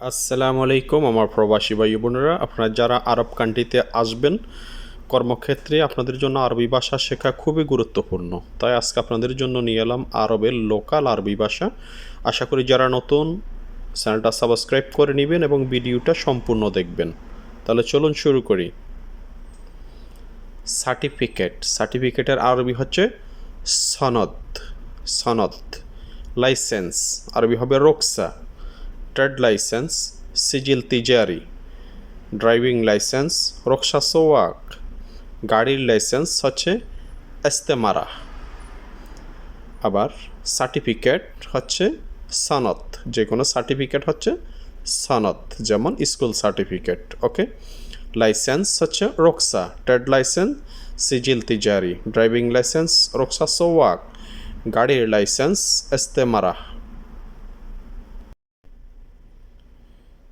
আসসালামু আলাইকুম আমার প্রবাসী ভাই বোনেরা। আপনারা যারা আরব কান্ট্রিতে আসবেন, কর্মক্ষেত্রে আপনাদের জন্য আরবি ভাষা শেখা খুবই গুরুত্বপূর্ণ। তাই আজকে আপনাদের জন্য নিয়ে এলাম আরবের লোকাল আরবি ভাষা। আশা করি যারা নতুন, চ্যানেলটা সাবস্ক্রাইব করে নেবেন এবং ভিডিওটা সম্পূর্ণ দেখবেন। তাহলে চলুন শুরু করি। সার্টিফিকেট সার্টিফিকেটের আরবি হচ্ছে সনদ। সনদ। লাইসেন্স আরবি হবে রোকসা। ট্রেড লাইসেন্স সিজিল তিজারি ড্রাইভিং লাইসেন্স রক্সা সোয়াক গাড়ির লাইসেন্স হচ্ছে এস্তেমারা আবার সার্টিফিকেট হচ্ছে সনদ যে কোনো সার্টিফিকেট হচ্ছে সনদ যেমন স্কুল সার্টিফিকেট ওকে লাইসেন্স হচ্ছে রক্সা ট্রেড লাইসেন্স সিজিল তিজারি ড্রাইভিং লাইসেন্স রক্সা সোয়াক গাড়ির লাইসেন্স এস্তেমারা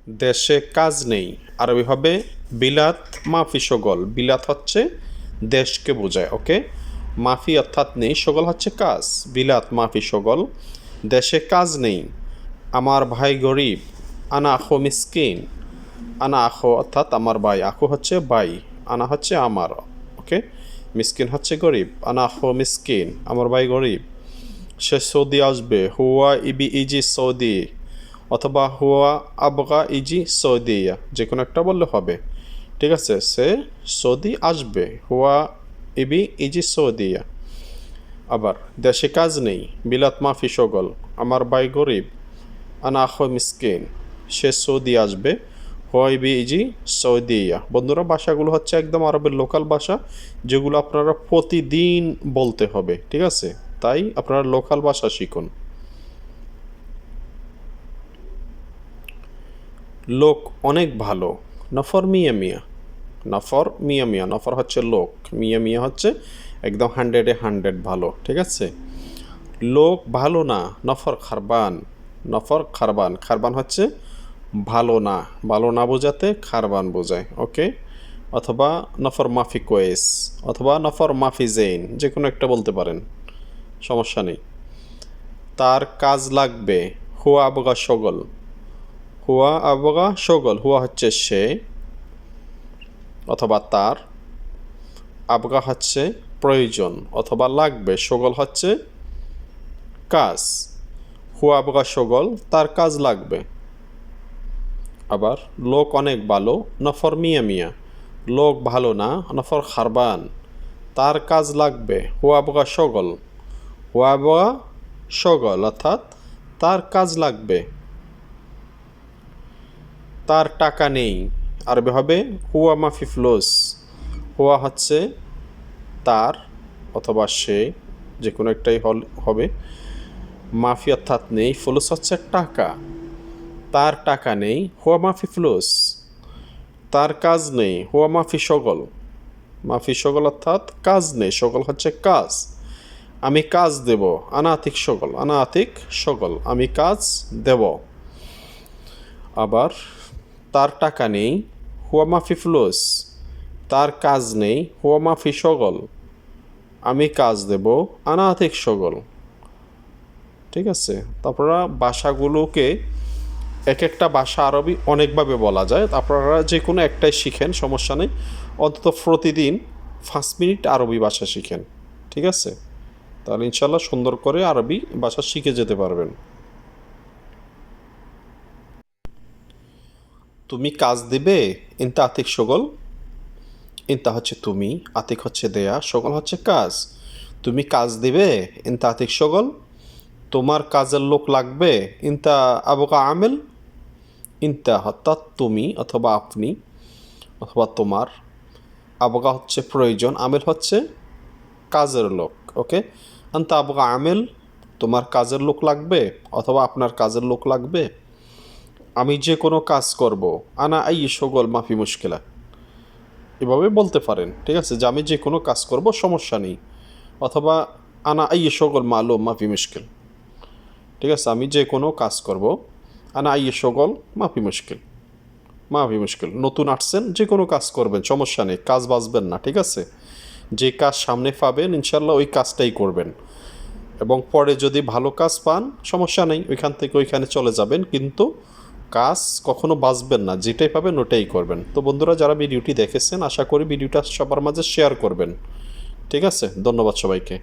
দেশে কাজ নেই। আরবি হবে বিলাত, মাফি সগল। বিলাত হচ্ছে দেশকে বোঝায়, ওকে? মাফি অর্থাৎ নেই, সগল হচ্ছে কাজ। বিলাত, মাফি সগল। দেশে কাজ নেই। আমার ভাই গরিব, আনা আখো মিসকিন। আনা আখো অর্থাৎ আমার ভাই, আখো হচ্ছে ভাই, আনা হচ্ছে আমার, ওকে? মিসকিন হচ্ছে গরিব, আনা আখো মিসকিন, আমার ভাই গরিব। সে সৌদি আসবে। হুয়া ইবি ইজি সৌদি। অথবা হুয়া আবগা ইজি সৌদিয়া যে কোনো একটা বললে হবে। ঠিক আছে, সে সৌদি আসবে, হুয়া ইবি ইজি সৌদিয়া। আবার, দেশে কাজ নেই বিলাত মাফি সগল, আমার ভাই গরিব, আনা আখ মিসকিন, সে সৌদি আসবে, হুয়া ইবি ইজি সৌদিয়া। বন্ধুরা, ভাষাগুলো হচ্ছে একদম আরবের লোকাল ভাষা, যেগুলো আপনারা প্রতিদিন বলতে হবে, ঠিক আছে? তাই আপনারা লোকাল ভাষা শিখুন। লোক অনেক ভালো। নফর মিয়া মিয়া। নফর মিয়া মিয়া। নফর হচ্ছে লোক। মিয়া মিয়া হচ্ছে একদম হান্ড্রেডে হান্ড্রেড ভালো, ঠিক আছে? লোক ভালো না, নফর খারবান। নফর খারবান। খারবান হচ্ছে ভালো না। ভালো না বোঝাতে খারবান বোঝায় ওকে অথবা নফর মাফি কোয়েস, অথবা নফর মাফি জেইন যে কোনো একটা বলতে পারেন। সমস্যা নেই। তার কাজ লাগবে। হুয়া আবগা সগল। হুয়া আবগা সগল হুয়া হচ্ছে সে অথবা তার, আবগা হচ্ছে প্রয়োজন অথবা লাগবে, শগল হচ্ছে কাজ, হুয়া আবগা সগল তার কাজ লাগবে। আবার লোক অনেক ভালো, নফর মিয়া মিয়া, লোক ভালো না, নফর খারবান, তার কাজ লাগবে, হুয়া আবগা সগল হুয়া আবগা সগল অর্থাৎ তার কাজ লাগবে। তার টাকা নেই। আরবি হবে, হুয়া মাফি ফ্লোস। হুয়া হচ্ছে তার অথবা সে যে কোনো একটাই হল, হবে। মাফি অর্থাৎ নেই, ফ্লোস হচ্ছে টাকা। তার টাকা নেই, হুয়া মাফি ফ্লোস। তার কাজ নেই, হুয়া মাফি সগল। মাফি সগল অর্থাৎ কাজ নেই, সগল হচ্ছে কাজ। আমি কাজ দেব, আনাতিক সগল আনাতিক সগল, আমি কাজ দেব। আবার তার টাকা নেই, হুয়া মাফি ফ্লোস। তার কাজ নেই, হুয়া মাফি সগল। আমি কাজ দেব আনাথিক সগল। ঠিক আছে? তারপরা ভাষাগুলোকে এক একটা ভাষা আরবি অনেকভাবে বলা যায়। আপনারা যে কোনো একটাই শিখেন, সমস্যা নেই। অন্তত প্রতিদিন পাঁচ মিনিট আরবি ভাষা শিখেন। ঠিক আছে? তাহলে ইনশাল্লাহ সুন্দর করে আরবি ভাষা শিখে যেতে পারবেন। তুমি কাজ দিবে, ইনতা আতিক সগল? ইনতা হচ্ছে তুমি, আতিক হচ্ছে দেয়া, সগল হচ্ছে কাজ। তুমি কাজ দিবে, ইনতা আতিক সগল? তোমার কাজের লোক লাগবে, ইনতা আবকা আমেল? ইনতা অর্থাৎ তুমি অথবা আপনি, অথবা তোমার। আবকা হচ্ছে প্রয়োজন, আমেল হচ্ছে কাজের লোক, ওকে? আন্তা আবকা আমেল, তোমার কাজের লোক লাগবে, অথবা আপনার কাজের লোক লাগবে? আমি যে কোনো কাজ করব, আনা আই সগল মাফি মুশকিলা। এভাবে বলতে পারেন, ঠিক আছে? যে আমি যে কোনো কাজ করব, সমস্যা নেই। অথবা আনা আই সগল মালুম মাফি মুশকিল। ঠিক আছে? আমি যে কোনো কাজ করব, আনা আই সগল মাফি মুশকিল। মাফি মুশকিল। নতুন আসছেন, যে কোনো কাজ করবেন, সমস্যা নেই। কাজ বাঁচবেন না, ঠিক আছে? যে কাজ সামনে পাবেন ইনশাল্লাহ ওই কাজটাই করবেন। এবং পরে যদি ভালো কাজ পান, সমস্যা নেই। ওইখান থেকে ওইখানে চলে যাবেন, কিন্তু কাজ কখনো বাঁচবেন না, যেটাই পাবেন ওটাই করবেন। তো বন্ধুরা, যারা ভিডিওটি দেখেছেন, আশা করি ভিডিওটা সবার মাঝে শেয়ার করবেন। ঠিক আছে? ধন্যবাদ সবাইকে।